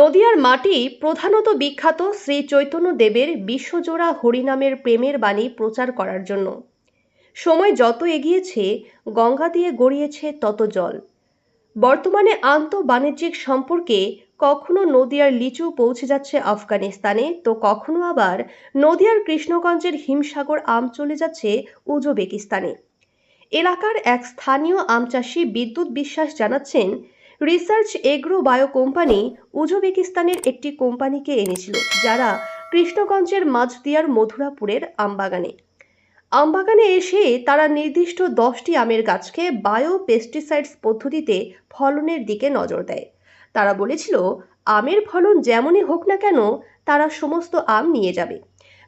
নদিয়ার মাটি প্রধানত বিখ্যাত শ্রী চৈতন্য দেবের বিশ্বজোড়া হরিনামের প্রেমের বাণী প্রচার করার জন্য। সময় যত এগিয়েছে, গঙ্গা দিয়ে গড়িয়েছে তত জল। বর্তমানে আন্তঃ বাণিজ্যিক সম্পর্কে কখনো নদিয়ার লিচু পৌঁছে যাচ্ছে আফগানিস্তানে, তো কখনো আবার নদিয়ার কৃষ্ণগঞ্জের হিমসাগর আম চলে যাচ্ছে উজবেকিস্তানে। এলাকার এক স্থানীয় আম চাষি বিদ্যুৎ বিশ্বাস জানাচ্ছেন রিসার্চ এগ্রো বায়ো কোম্পানি উজবেকিস্তানের একটি কোম্পানিকে এনেছিল, যারা কৃষ্ণগঞ্জের মাঝদিয়ার মধুরাপুরের আমবাগানে। আমবাগানে এসে তারা নির্দিষ্ট দশটি আমের গাছকে বায়ো পেস্টিসাইডস পদ্ধতিতে ফলনের দিকে নজর দেয়। তারা বলেছিল, আমের ফলন যেমনই হোক না কেন, তারা সমস্ত আম নিয়ে যাবে।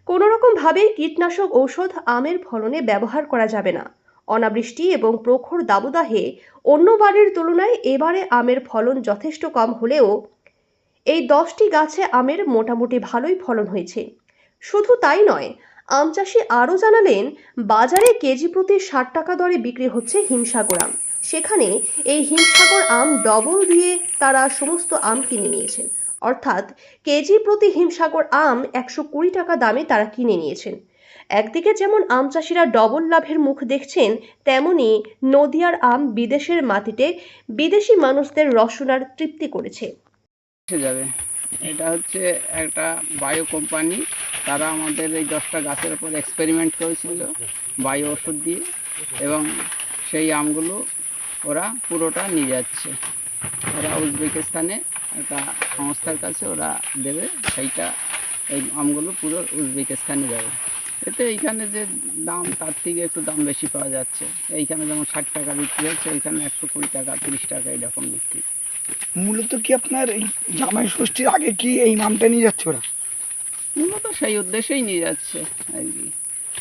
কোনো রকমভাবেই কীটনাশক ঔষধ আমের ফলনে ব্যবহার করা যাবে না। অনাবৃষ্টি এবং প্রখর দাবদাহে অন্যবারের তুলনায় এবারে আমের ফলন যথেষ্ট কম হলেও এই দশটি গাছে আমের মোটামুটি ভালোই ফলন হয়েছে। শুধু তাই নয়, আম চাষি আরও জানালেন, বাজারে কেজি প্রতি ষাট টাকা দরে বিক্রি হচ্ছে হিমসাগর আম। সেখানে এই হিমসাগর আম ডবল দিয়ে তারা সমস্ত আম কিনে নিয়েছেন। অর্থাৎ কেজি প্রতি হিমসাগর আম একশো কুড়ি টাকা দামে তারা কিনে নিয়েছেন। একদিকে যেমন আম চাষিরা ডবল লাভের মুখ দেখছেন, তেমনি নদিয়ার আম বিদেশের মাটিতে বিদেশি মানুষদের রসনার তৃপ্তি করেছে। যাবে। এটা হচ্ছে একটা বায়ো কোম্পানি। তারা আমাদের এই দশটা গাছের উপর এক্সপেরিমেন্ট করেছিল বায়ো ওষুধ দিয়ে এবং সেই আমগুলো ওরা পুরোটা নিয়ে যাচ্ছে। ওরা উজবেকিস্তানে একটা সংস্থার কাছে ওরা দেবে, সেইটা এই আমগুলো পুরো উজবেকিস্তানে যাবে। এতে এইখানে যে দাম তার থেকে একটু দাম বেশি পাওয়া যাচ্ছে। এইখানে যেমন ষাট টাকা বিক্রি হচ্ছে ওইখানে একশো কুড়ি টাকা তিরিশ টাকা এরকম বিক্রি। মূলত কি আপনার এই জামাই ষষ্ঠীর আগে কি এই নামটা নিয়ে যাচ্ছে ওরা? মূলত সেই উদ্দেশ্যেই নিয়ে যাচ্ছে আর কি।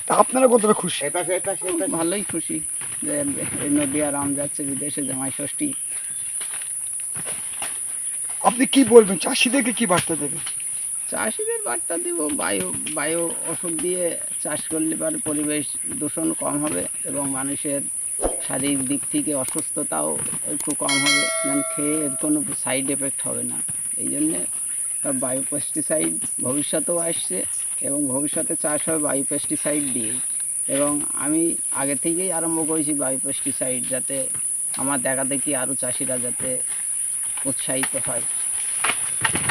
তা আপনারা কতটা খুশি? ভালোই খুশি যে এই নদিয়ার আম যাচ্ছে বিদেশে জামাই ষষ্ঠী। আপনি কি বলবেন চাষিদেরকে কি বার্তা দেবেন? চাষিদের বার্তা দিব, বায়ু বায়ু ওষুধ দিয়ে চাষ করলে পরে পরিবেশ দূষণ কম হবে এবং মানুষের শারীরিক দিক থেকে অসুস্থতাও একটু কম হবে। যেন খেয়ে এর কোনো সাইড এফেক্ট হবে না। এই জন্যে বায়ো পেস্টিসাইড ভবিষ্যতেও আসছে এবং ভবিষ্যতে চাষ হবে বায়ো পেস্টিসাইড দিয়েই। এবং আমি আগে থেকেই আরম্ভ করেছি বায়ো পেস্টিসাইড যাতে আমার দেখা দেখি আরও চাষিরা যাতে উৎসাহিত হয়।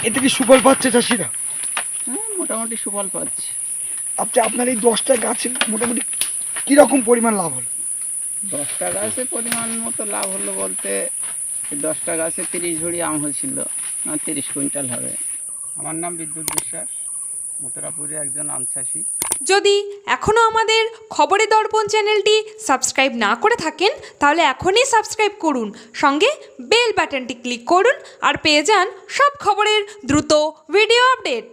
এতে কি সুফল পাচ্ছে চাষিরা? মোটামুটি সুফল পাচ্ছি। আপনি আপনার এই দশটা গাছে মোটামুটি কীরকম পরিমাণ লাভ হলো? দশটা গাছে পরিমাণ মতো লাভ হলো বলতে দশটা গাছে তিরিশ ঝুড়ি আম হয়েছিল না তিরিশ কুইন্টাল হবে। আমার নাম বিদ্যুৎ বিশ্বাস মথুরাপুরে একজন আম চাষি। যদি এখনও আমাদের খবরে দর্পণ চ্যানেলটি সাবস্ক্রাইব না করে থাকেন তাহলে এখনই সাবস্ক্রাইব করুন সঙ্গে বেল বাটনটি ক্লিক করুন আর পেয়ে যান সব খবরের দ্রুত ভিডিও আপডেট।